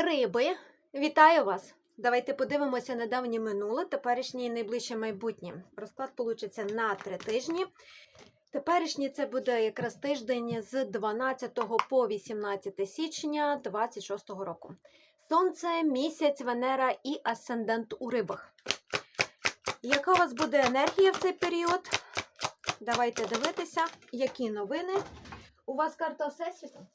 Риби, вітаю вас! Давайте подивимося недавнє минуле, теперішнє і найближче майбутнє. Розклад получиться на три тижні. Теперішній це буде якраз тиждень з 12 по 18 січня 26 року. Сонце, місяць, Венера і асцендент у рибах. Яка у вас буде енергія в цей період? Давайте дивитися, які новини. У вас карта Всесвіту?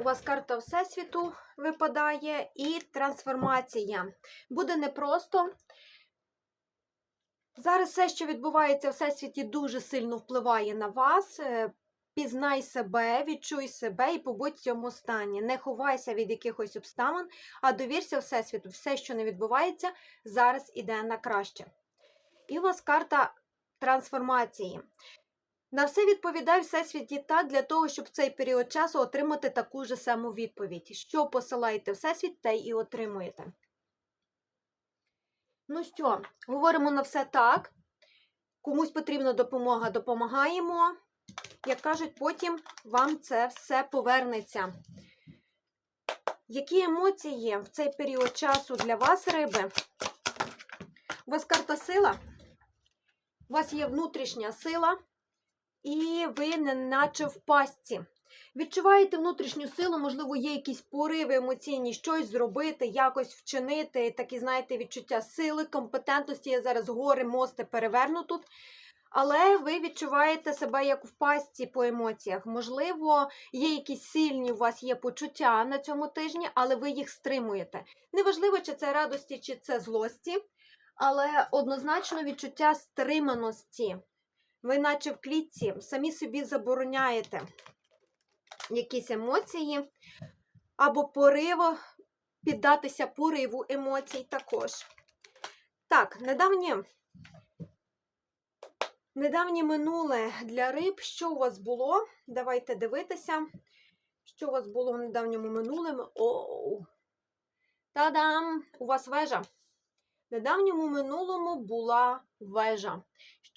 У вас карта Всесвіту випадає і трансформація. Буде непросто. Зараз все, що відбувається в Всесвіті, дуже сильно впливає на вас. Е, Пізнай себе, відчуй себе і побудь в цьому стані. Не ховайся від якихось обставин, а довірся Всесвіту. Все, що не відбувається, зараз іде на краще. І у вас карта трансформації. На все відповідає Всесвіті так для того, щоб в цей період часу отримати таку ж саму відповідь. Що посилаєте Всесвіт, те і отримуєте. Ну що, говоримо на все так. Комусь потрібна допомога, допомагаємо. Як кажуть, потім вам це все повернеться. Які емоції в цей період часу для вас, риби? У вас карта сила? У вас є внутрішня сила, і ви не наче в пастці. Відчуваєте внутрішню силу, можливо, є якісь пориви емоційні, щось зробити, якось вчинити, такі, знаєте, відчуття сили, компетентності. Я зараз гори, мости переверну тут. Але ви відчуваєте себе як в пастці по емоціях. Можливо, є якісь сильні у вас є почуття на цьому тижні, але ви їх стримуєте. Неважливо, чи це радості, чи це злості, але однозначно відчуття стриманості. Ви, наче в клітці, самі собі забороняєте якісь емоції, або пориво, піддатися пориву емоцій також. Так, недавнє, недавнє минуле для риб. Що у вас було? Давайте дивитися, що у вас було в недавньому минулому. Оу! Та-дам! У вас вежа. В недавньому минулому була вежа.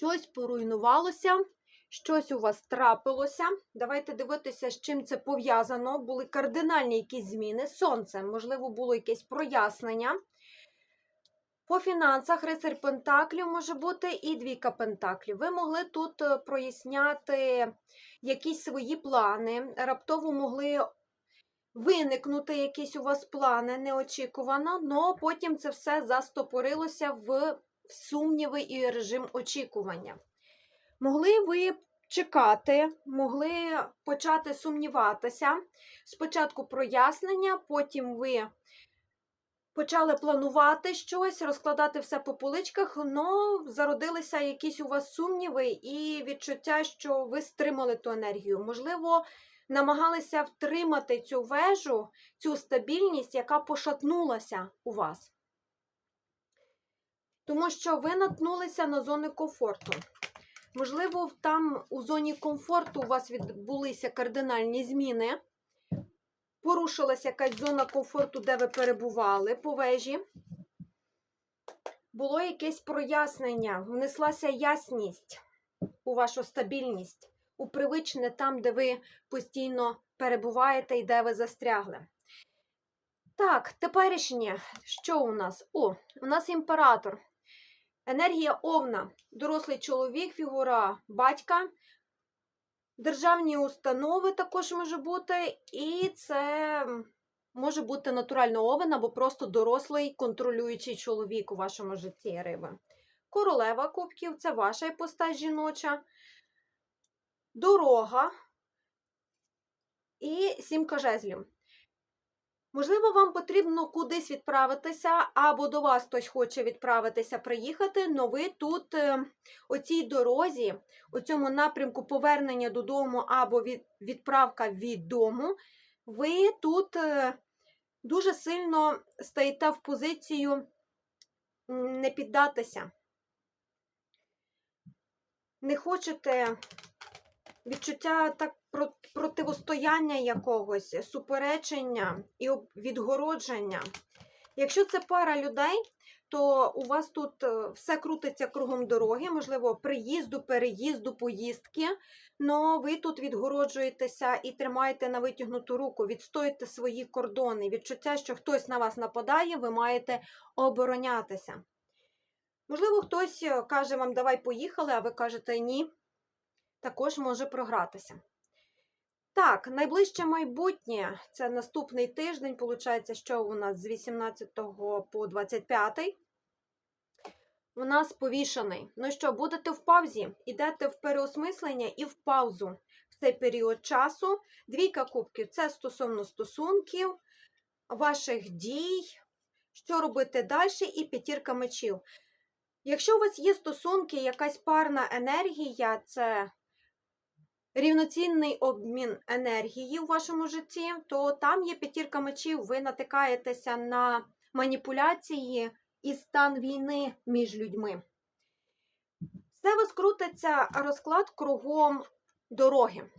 Щось поруйнувалося, щось у вас трапилося. Давайте дивитися, з чим це пов'язано. Були кардинальні якісь зміни. Сонце, можливо, було якесь прояснення. По фінансах рицарь Пентаклів може бути і двійка Пентаклів. Ви могли тут е, проясняти якісь свої плани, раптово могли виникнути якісь у вас плани неочікувано, але потім це все застопорилося в сумніви і режим очікування. Могли ви чекати, могли почати сумніватися. Спочатку прояснення, потім ви почали планувати щось, розкладати все по поличках, але зародилися якісь у вас сумніви і відчуття, що ви стримали ту енергію. Можливо, намагалися втримати цю вежу, цю стабільність, яка пошатнулася у вас. Тому що ви наткнулися на зони комфорту. Можливо, там у зоні комфорту у вас відбулися кардинальні зміни. Порушилася якась зона комфорту, де ви перебували по вежі. Було якесь прояснення, внеслася ясність у вашу стабільність, у привичне там, де ви постійно перебуваєте і де ви застрягли. Так, теперішнє, що у нас? О, у нас імператор. Енергія овна, дорослий чоловік, фігура батька, державні установи також може бути, і це може бути натурально овен або просто дорослий контролюючий чоловік у вашому житті риби. Королева кубків це ваша іпостась жіноча, дорога. І сімка жезлів. Можливо, вам потрібно кудись відправитися, або до вас хтось хоче відправитися, приїхати, але ви тут е, у цій дорозі, у цьому напрямку повернення додому або від, відправка від дому, ви тут е, дуже сильно стаєте в позицію не піддатися. Не хочете відчуття так противостояння якогось, суперечення і відгородження. Якщо це пара людей, то у вас тут е, все крутиться кругом дороги, можливо, приїзду, переїзду, поїздки. але ви тут відгороджуєтеся і тримаєте на витягнуту руку, відстоїте свої кордони. Відчуття, що хтось на вас нападає, ви маєте оборонятися. Можливо, хтось е, каже вам, давай поїхали, а ви кажете ні. Також може програтися. Так, найближче майбутнє це наступний тиждень. Получається, що у нас з 18 по 25. У нас повішений. Ну що, будете в паузі, ідете в переосмислення і в паузу в цей період часу. Двійка кубків це стосовно стосунків, ваших дій, що робити далі, і п'ятірка мечів. Якщо у вас є стосунки, якась парна енергія, це рівноцінний обмін енергії у вашому житті, то там є п'ятірка мечів, ви натикаєтеся на маніпуляції і стан війни між людьми. Все вас крутиться розклад кругом дороги.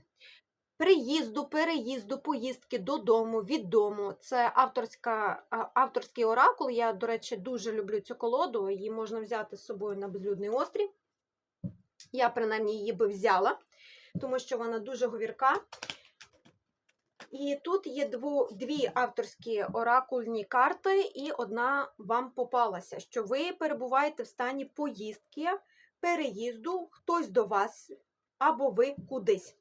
Приїзду, переїзду, поїздки додому, від дому. Це авторська, авторський оракул. Я, до речі, дуже люблю цю колоду. Її можна взяти з собою на безлюдний острів. Я, принаймні, її би взяла, тому що вона дуже говірка. І тут є дву, дві авторські оракульні карти, і одна вам попалася, що ви перебуваєте в стані поїздки, переїзду, хтось до вас або ви кудись.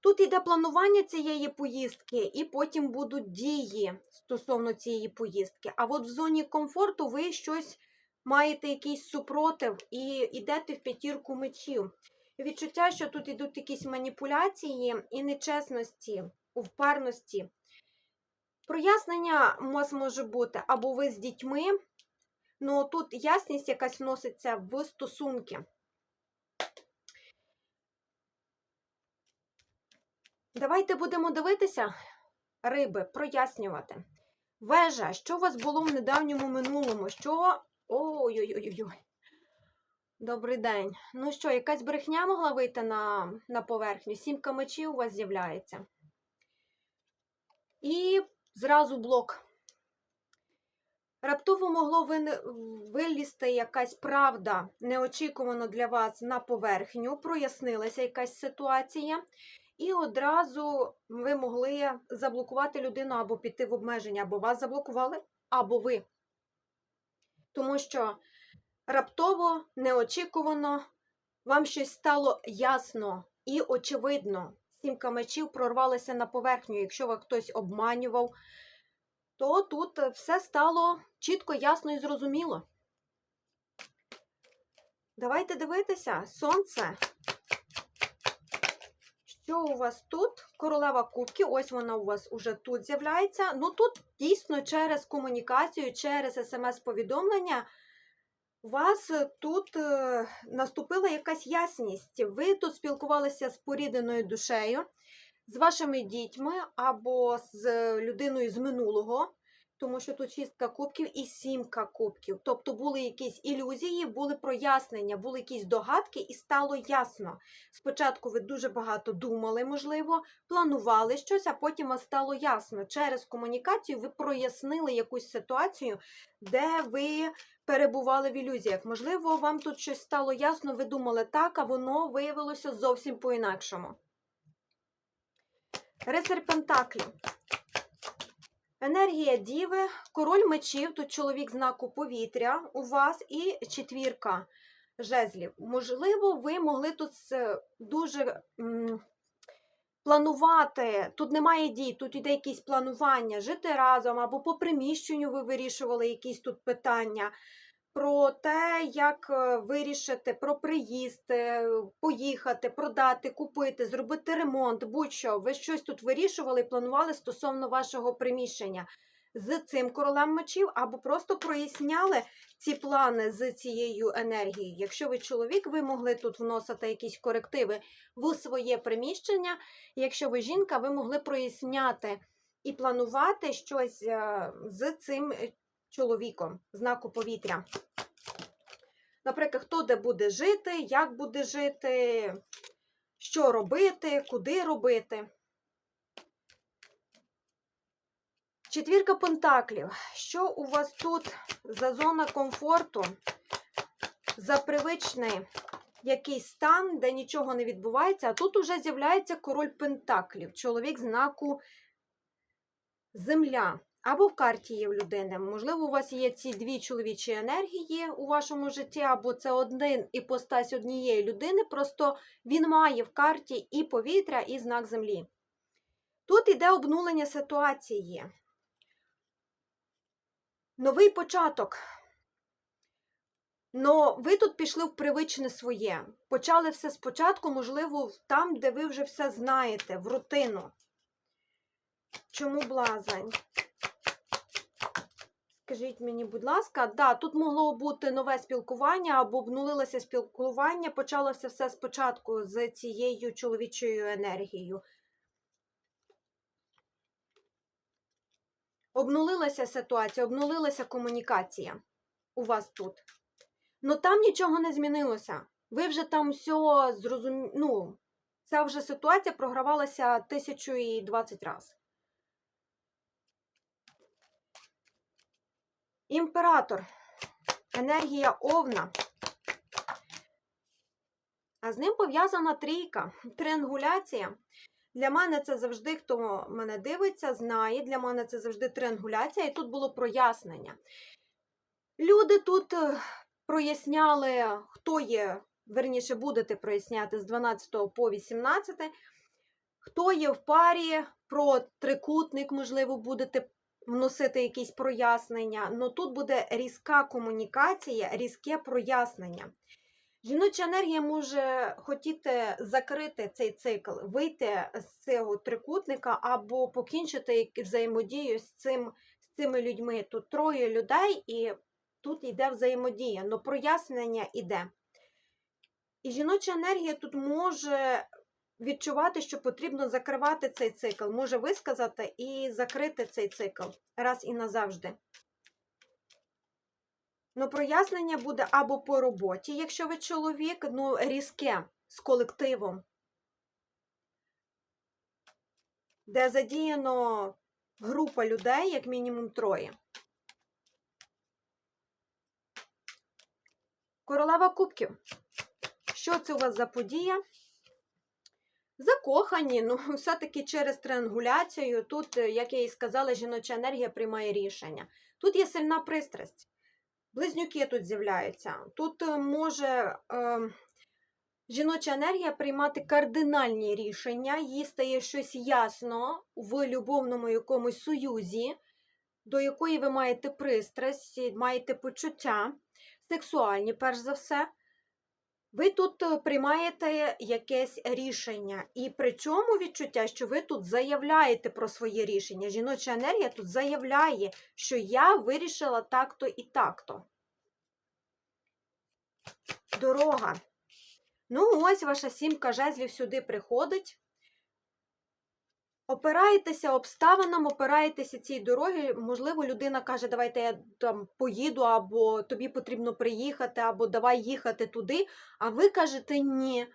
Тут йде планування цієї поїздки, і потім будуть дії стосовно цієї поїздки. А от в зоні комфорту ви щось маєте якийсь супротив і йдете в п'ятірку мечів. Відчуття, що тут йдуть якісь маніпуляції і нечесності впарності. Прояснення у вас може бути або ви з дітьми, але тут ясність якась вноситься в стосунки. Давайте будемо дивитися, риби, прояснювати. Вежа, що у вас було в недавньому минулому? Що. Ой-ой-ой. Добрий день. Ну що, якась брехня могла вийти на, на поверхню? Сімка мечів у вас з'являється. І зразу блок. Раптово могло вилізти якась правда неочікувано для вас на поверхню, прояснилася якась ситуація. І одразу ви могли заблокувати людину або піти в обмеження, або вас заблокували, або ви. Тому що раптово, неочікувано, вам щось стало ясно і очевидно. Сімка мечів прорвалася на поверхню. Якщо вас хтось обманював, то тут все стало чітко, ясно і зрозуміло. Давайте дивитися, сонце. Що у вас тут? Королева кубків, ось вона у вас уже тут з'являється. Ну тут дійсно через комунікацію, через смс-повідомлення у вас тут е, наступила якась ясність. Ви тут спілкувалися з порідненою душею, з вашими дітьми або з людиною з минулого, тому що тут шістка кубків і сімка кубків. Тобто були якісь ілюзії, були прояснення, були якісь догадки, і стало ясно. Спочатку ви дуже багато думали, можливо, планували щось, а потім стало ясно. Через комунікацію ви прояснили якусь ситуацію, де ви перебували в ілюзіях. Можливо, вам тут щось стало ясно, ви думали так, а воно виявилося зовсім по-інакшому. Рицар Пентаклів. Енергія Діви, король мечів, тут чоловік знаку повітря у вас і четвірка жезлів. Можливо, ви могли тут дуже м, планувати. Тут немає дій, тут іде якісь планування, жити разом або по приміщенню ви вирішували якісь тут питання. Про те, як е, вирішити, про приїзд, е, поїхати, продати, купити, зробити ремонт, будь-що. Ви щось тут вирішували і планували стосовно вашого приміщення з цим королем мечів, або просто проясняли ці плани з цією енергією. Якщо ви чоловік, ви могли тут вносити якісь корективи в своє приміщення. Якщо ви жінка, ви могли проясняти і планувати щось е, з цим чоловіком, знаку повітря. Наприклад, хто де буде жити, як буде жити, що робити, куди робити. Четвірка пентаклів. Що у вас тут за зона комфорту? За привичний якийсь стан, де нічого не відбувається, а тут уже з'являється король пентаклів, чоловік знаку Земля. Або в карті є в людини. Можливо, у вас є ці дві чоловічі енергії у вашому житті, або це один іпостась однієї людини, просто він має в карті і повітря, і знак землі. Тут іде обнулення ситуації. Новий початок. Но ви тут пішли в привичне своє. Почали все спочатку, можливо, там, де ви вже все знаєте, в рутину. Чому блазень? Скажіть мені, будь ласка, да, тут могло бути нове спілкування або обнулилося спілкування, почалося все спочатку з цією чоловічою енергією. Обнулилася ситуація, обнулилася комунікація у вас тут. Ну там нічого не змінилося. Ви вже там все зрозуміли. Ну, ця вже ситуація програвалася 1020 разів. Імператор. Енергія овна. А з ним пов'язана трійка, триангуляція. Для мене це завжди, хто мене дивиться, знає. Для мене це завжди триангуляція, і тут було прояснення. Люди тут е, проясняли, хто є, верніше, будете проясняти з 12 по 18, хто є в парі, про трикутник, можливо, будете вносити якісь прояснення. Ну тут буде різка комунікація, різке прояснення. Жіноча енергія може хотіти закрити цей цикл, вийти з цього трикутника або покінчити взаємодію з, цим, з цими людьми. Тут троє людей, і тут йде взаємодія, але прояснення йде. І жіноча енергія тут може відчувати, що потрібно закривати цей цикл, може висказати і закрити цей цикл раз і назавжди. Ну, прояснення буде або по роботі, якщо ви чоловік, ну, різке з колективом, де задіяно група людей, як мінімум троє. Королева кубків. Що це у вас за подія? Закохані, ну, все-таки через триангуляцію. Тут, е, як я і сказала, жіноча енергія приймає рішення. Тут є сильна пристрасть. Близнюки тут з'являються. Тут е, може е, жіноча енергія приймати кардинальні рішення, їй стає щось ясно в любовному якомусь союзі, до якої ви маєте пристрасть, маєте почуття, сексуальні, перш за все. Ви тут е, приймаєте якесь рішення, і при цьому відчуття, що ви тут заявляєте про своє рішення. Жіноча енергія тут заявляє, що я вирішила так-то і так-то. Дорога. Ну, ось ваша сімка жезлів сюди приходить. Опираєтеся обставинам, опираєтеся цій дороги. Можливо, людина каже, давайте я там поїду, або тобі потрібно приїхати, або давай їхати туди. А ви кажете ні.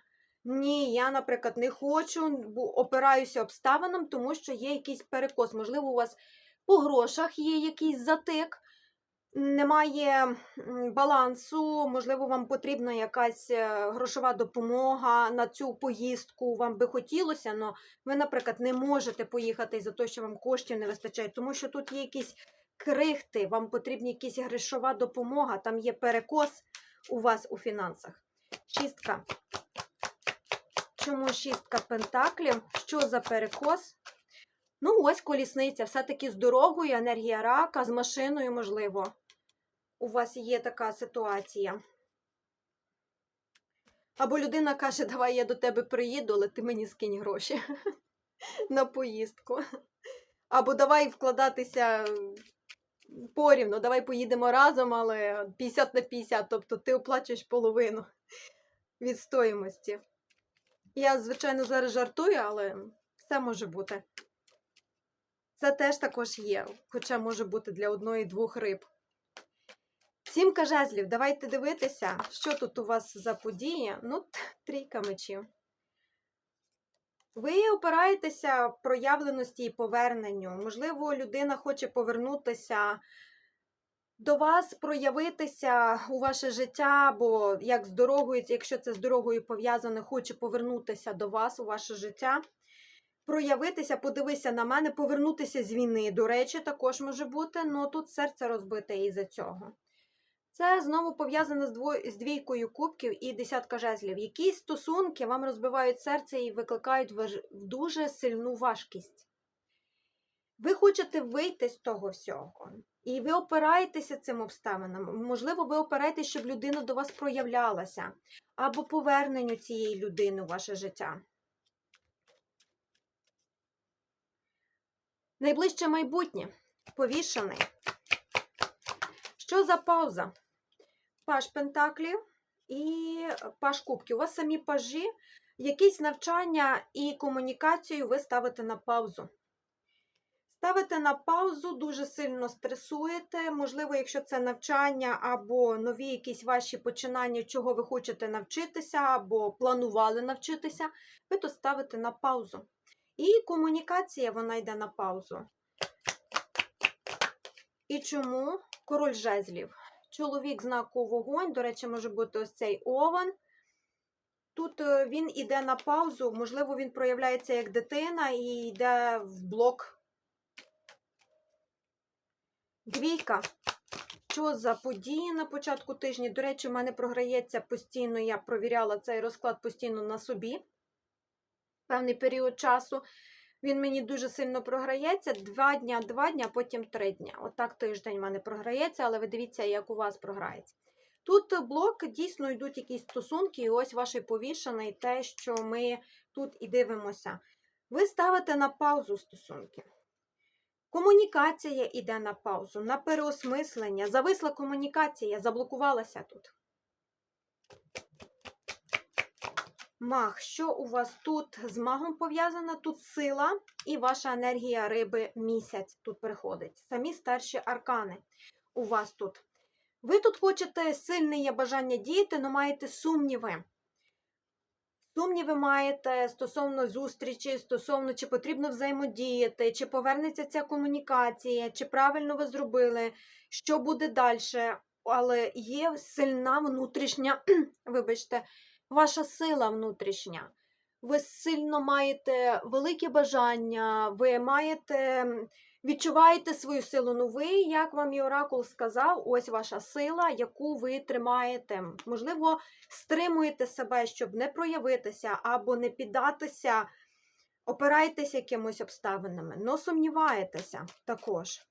Ні, я, наприклад, не хочу, опираюся обставинам, тому що є якийсь перекос. Можливо, у вас по грошах є якийсь затик, немає балансу, можливо, вам потрібна якась е, грошова допомога на цю поїздку. Вам би хотілося, але ви, наприклад, не можете поїхати за те, що вам коштів не вистачає, тому що тут є якісь крихти, вам потрібна якась грошова допомога, там є перекос у вас у фінансах. Шістка. Чому шістка пентаклів? Що за перекос? Ну, ось колісниця, все-таки з дорогою, енергія рака, з машиною, можливо. У вас є така ситуація. Або людина каже, давай я до тебе приїду, але ти мені скинь гроші на поїздку. Або давай вкладатися порівну, давай поїдемо разом, але 50 на 50, тобто ти оплачуєш половину від стоїмості. Я, звичайно, зараз жартую, але все може бути. Це теж також є, хоча може бути для одної-двох риб. Сімка жезлів, давайте дивитися, що тут у вас за події. Ну, трійка мечів. Ви опираєтеся проявленості і поверненню. Можливо, людина хоче повернутися до вас, проявитися у ваше життя, або як з дорогою, якщо це з дорогою пов'язане, хоче повернутися до вас у ваше життя. Проявитися, подивися на мене, повернутися з війни. До речі, також може бути, але тут серце розбите із-за цього. Це знову пов'язано з, дво... з двійкою кубків і десятка жезлів. Якісь стосунки вам розбивають серце і викликають важ... дуже сильну важкість. Ви хочете вийти з того всього. І ви опираєтеся цим обставинам. Можливо, ви опираєтесь, щоб людина до вас проявлялася, або поверненню цієї людини у ваше життя. Найближче майбутнє повішений. Що за пауза? Паш Пентаклів і Паш Кубків. У вас самі пажі, якісь навчання і комунікацію ви ставите на паузу. Ставите на паузу, дуже сильно стресуєте. Можливо, якщо це навчання або нові якісь ваші починання, чого ви хочете навчитися, або планували навчитися, ви то ставите на паузу. І комунікація вона йде на паузу. І чому? Король жезлів. Чоловік знаку вогонь, до речі, може бути ось цей овен. Тут е, він іде на паузу, можливо, він проявляється як дитина і йде в блок. Двійка. Що за події на початку тижня? До речі, в мене програється постійно, я провіряла цей розклад постійно на собі. Певний період часу. Він мені дуже сильно програється. Два дня, два дня, потім три дня. Отак тиждень в мене програється, але ви дивіться, як у вас програється. Тут блок дійсно йдуть якісь стосунки, і ось ваше повішений, те, що ми тут і дивимося. Ви ставите на паузу стосунки. Комунікація йде на паузу, на переосмислення. Зависла комунікація, заблокувалася тут. Маг, що у вас тут з магом пов'язано? Тут сила і ваша енергія риби місяць тут приходить. Самі старші аркани у вас тут. Ви тут хочете сильне є бажання діяти, але маєте сумніви. Сумніви маєте стосовно зустрічі, стосовно чи потрібно взаємодіяти, чи повернеться ця комунікація, чи правильно ви зробили, що буде далі. Але є сильна внутрішня, вибачте, ваша сила внутрішня. Ви сильно маєте велике бажання, ви маєте, відчуваєте свою силу. Ну ви, як вам і Оракул сказав, ось ваша сила, яку ви тримаєте. Можливо, стримуєте себе, щоб не проявитися або не піддатися, опираєтеся якимось обставинами, але сумніваєтеся також.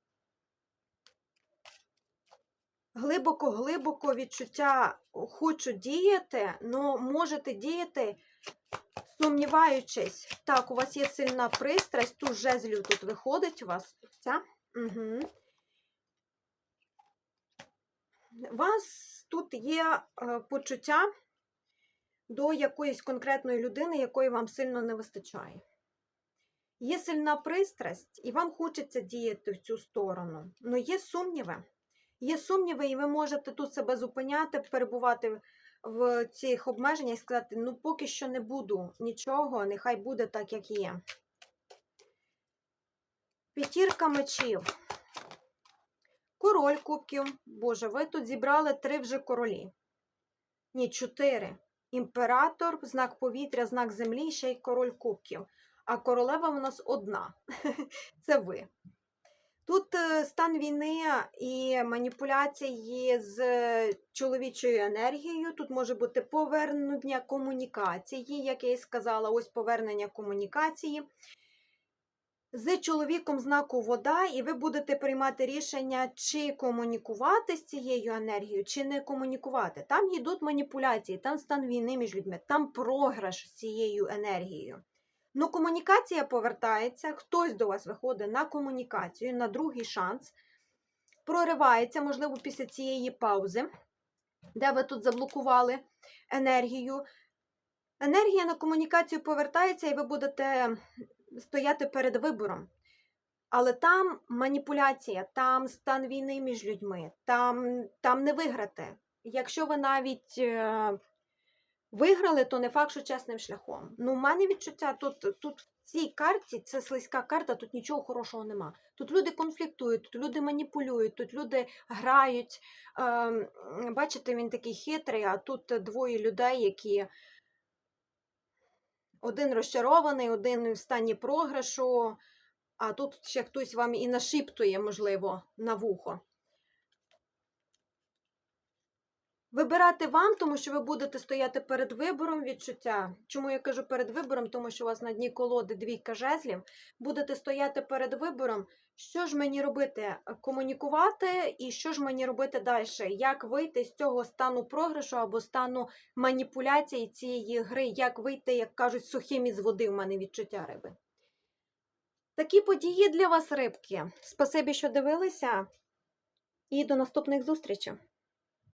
Глибоко-глибоко відчуття хочу діяти, але можете діяти, сумніваючись. Так, у вас є сильна пристрасть, тут жезлів тут виходить у вас. Ця. Угу. У вас тут є е, почуття до якоїсь конкретної людини, якої вам сильно не вистачає. Є сильна пристрасть, і вам хочеться діяти в цю сторону, але є сумніви. Є сумніви, і ви можете тут себе зупиняти, перебувати в цих обмеженнях і сказати, ну поки що не буду нічого, нехай буде так, як є. П'ятірка мечів. Король кубків. Боже, ви тут зібрали три вже королі. Ні, чотири. Імператор, знак повітря, знак землі, ще й король кубків. А королева у нас одна. Це ви. Тут е, стан війни і маніпуляції з чоловічою енергією. Тут може бути повернення комунікації, як я і сказала, ось повернення комунікації. З чоловіком знаку вода, і ви будете приймати рішення, чи комунікувати з цією енергією, чи не комунікувати. Там йдуть маніпуляції, там стан війни між людьми, там програш з цією енергією. Ну, комунікація повертається, хтось до вас виходить на комунікацію, на другий шанс, проривається, можливо, після цієї паузи, де ви тут заблокували енергію. Енергія на комунікацію повертається, і ви будете стояти перед вибором. Але там маніпуляція, там стан війни між людьми, там, там не виграти. Якщо ви навіть е, Виграли, то не факт, що чесним шляхом. Ну, в мене відчуття тут, тут в цій карті, це слизька карта, тут нічого хорошого нема. Тут люди конфліктують, тут люди маніпулюють, тут люди грають. Ем, бачите, він такий хитрий, а тут двоє людей, які один розчарований, один в стані програшу, а тут ще хтось вам і нашіптує, можливо, на вухо. Вибирати вам, тому що ви будете стояти перед вибором відчуття. Чому я кажу перед вибором? Тому що у вас на дні колоди двійка жезлів. Будете стояти перед вибором, що ж мені робити? Комунікувати і що ж мені робити далі? Як вийти з цього стану програшу або стану маніпуляції цієї гри? Як вийти, як кажуть, сухим із води в мене відчуття риби? Такі події для вас, рибки. Спасибі, що дивилися, і до наступних зустрічей!